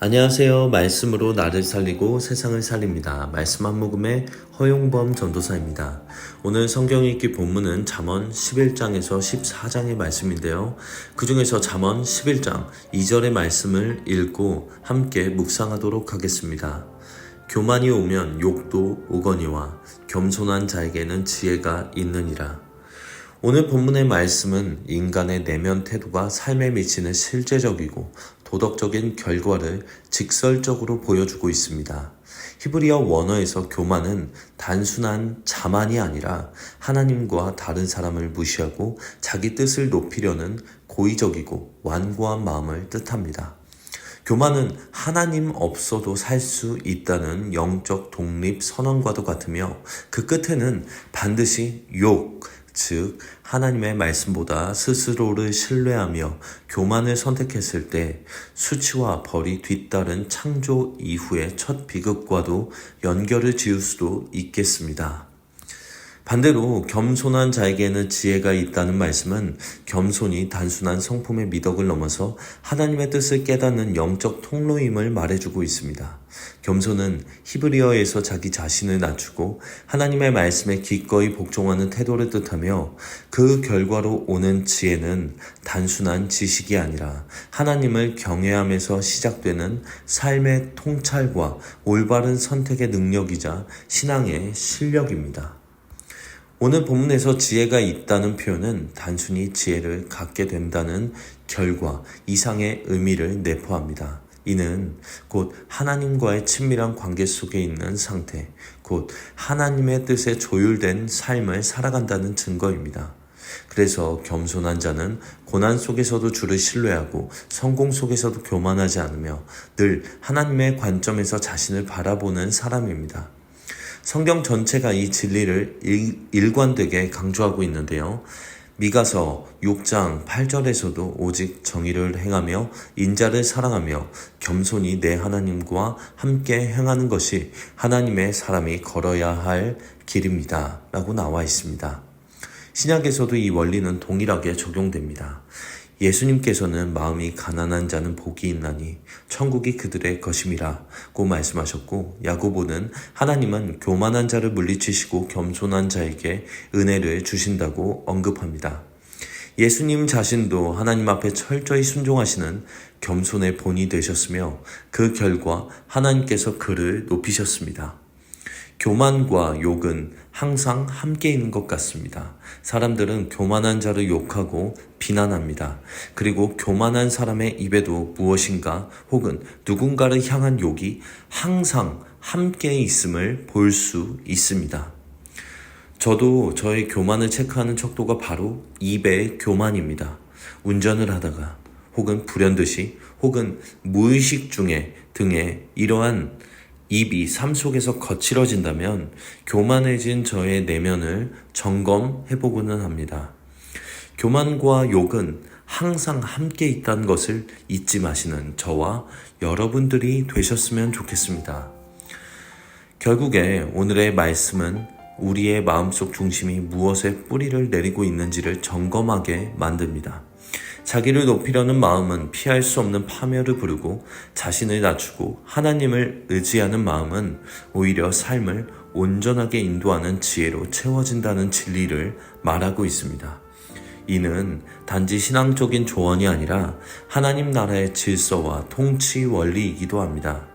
안녕하세요. 말씀으로 나를 살리고 세상을 살립니다. 말씀 한 모금의 허용범 전도사입니다. 오늘 성경 읽기 본문은 잠언 11장에서 14장의 말씀인데요. 그 중에서 잠언 11장 2절의 말씀을 읽고 함께 묵상하도록 하겠습니다. 교만이 오면 욕도 오거니와 겸손한 자에게는 지혜가 있느니라. 오늘 본문의 말씀은 인간의 내면 태도가 삶에 미치는 실제적이고 도덕적인 결과를 직설적으로 보여주고 있습니다. 히브리어 원어에서 교만은 단순한 자만이 아니라 하나님과 다른 사람을 무시하고 자기 뜻을 높이려는 고의적이고 완고한 마음을 뜻합니다. 교만은 하나님 없어도 살 수 있다는 영적 독립 선언과도 같으며 그 끝에는 반드시 욕, 즉 하나님의 말씀보다 스스로를 신뢰하며 교만을 선택했을 때 수치와 벌이 뒤따른 창조 이후의 첫 비극과도 연결을 지을 수도 있겠습니다. 반대로 겸손한 자에게는 지혜가 있다는 말씀은 겸손이 단순한 성품의 미덕을 넘어서 하나님의 뜻을 깨닫는 영적 통로임을 말해주고 있습니다. 겸손은 히브리어에서 자기 자신을 낮추고 하나님의 말씀에 기꺼이 복종하는 태도를 뜻하며 그 결과로 오는 지혜는 단순한 지식이 아니라 하나님을 경외함에서 시작되는 삶의 통찰과 올바른 선택의 능력이자 신앙의 실력입니다. 오늘 본문에서 지혜가 있다는 표현은 단순히 지혜를 갖게 된다는 결과 이상의 의미를 내포합니다. 이는 곧 하나님과의 친밀한 관계 속에 있는 상태, 곧 하나님의 뜻에 조율된 삶을 살아간다는 증거입니다. 그래서 겸손한 자는 고난 속에서도 주를 신뢰하고 성공 속에서도 교만하지 않으며 늘 하나님의 관점에서 자신을 바라보는 사람입니다. 성경 전체가 이 진리를 일, 관되게 강조하고 있는데요. 미가서 6장 8절에서도 오직 정의를 행하며 인자를 사랑하며 겸손히 내 하나님과 함께 행하는 것이 하나님의 사람이 걸어야 할 길입니다. 라고 나와 있습니다. 신약에서도 이 원리는 동일하게 적용됩니다. 예수님께서는 마음이 가난한 자는 복이 있나니 천국이 그들의 것임이라고 말씀하셨고 야고보는 하나님은 교만한 자를 물리치시고 겸손한 자에게 은혜를 주신다고 언급합니다. 예수님 자신도 하나님 앞에 철저히 순종하시는 겸손의 본이 되셨으며 그 결과 하나님께서 그를 높이셨습니다. 교만과 욕은 항상 함께 있는 것 같습니다. 사람들은 교만한 자를 욕하고 비난합니다. 그리고 교만한 사람의 입에도 무엇인가 혹은 누군가를 향한 욕이 항상 함께 있음을 볼 수 있습니다. 저도 저의 교만을 체크하는 척도가 바로 입의 교만입니다. 운전을 하다가 혹은 불현듯이 혹은 무의식 중에 등에 이러한 입이 삶 속에서 거칠어진다면 교만해진 저의 내면을 점검해보고는 합니다. 교만과 욕은 항상 함께 있다는 것을 잊지 마시는 저와 여러분들이 되셨으면 좋겠습니다. 결국에 오늘의 말씀은 우리의 마음속 중심이 무엇에 뿌리를 내리고 있는지를 점검하게 만듭니다. 자기를 높이려는 마음은 피할 수 없는 파멸을 부르고 자신을 낮추고 하나님을 의지하는 마음은 오히려 삶을 온전하게 인도하는 지혜로 채워진다는 진리를 말하고 있습니다. 이는 단지 신앙적인 조언이 아니라 하나님 나라의 질서와 통치 원리이기도 합니다.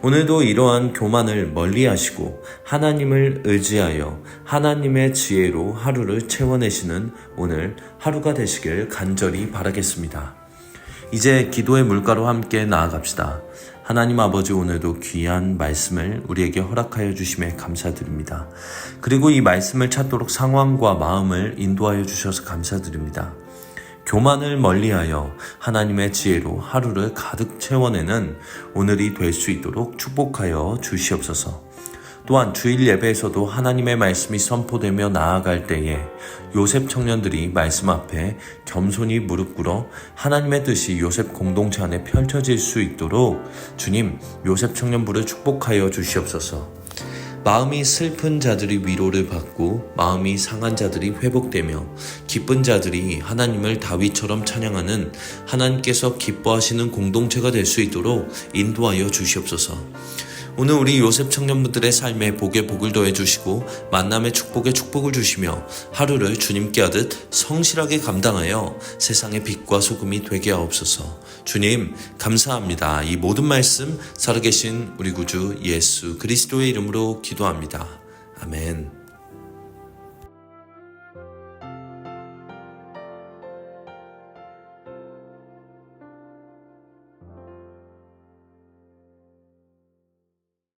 오늘도 이러한 교만을 멀리 하시고 하나님을 의지하여 하나님의 지혜로 하루를 채워내시는 오늘 하루가 되시길 간절히 바라겠습니다. 이제 기도의 물가로 함께 나아갑시다. 하나님 아버지 오늘도 귀한 말씀을 우리에게 허락하여 주심에 감사드립니다. 그리고 이 말씀을 찾도록 상황과 마음을 인도하여 주셔서 감사드립니다. 교만을 멀리하여 하나님의 지혜로 하루를 가득 채워내는 오늘이 될 수 있도록 축복하여 주시옵소서. 또한 주일 예배에서도 하나님의 말씀이 선포되며 나아갈 때에 요셉 청년들이 말씀 앞에 겸손히 무릎 꿇어 하나님의 뜻이 요셉 공동체 안에 펼쳐질 수 있도록 주님 요셉 청년부를 축복하여 주시옵소서. 마음이 슬픈 자들이 위로를 받고 마음이 상한 자들이 회복되며 기쁜 자들이 하나님을 다윗처럼 찬양하는 하나님께서 기뻐하시는 공동체가 될 수 있도록 인도하여 주시옵소서. 오늘 우리 요셉 청년분들의 삶에 복에 복을 더해 주시고 만남의 축복에 축복을 주시며 하루를 주님께 하듯 성실하게 감당하여 세상의 빛과 소금이 되게 하옵소서. 주님 감사합니다. 이 모든 말씀 살아계신 우리 구주 예수 그리스도의 이름으로 기도합니다. 아멘.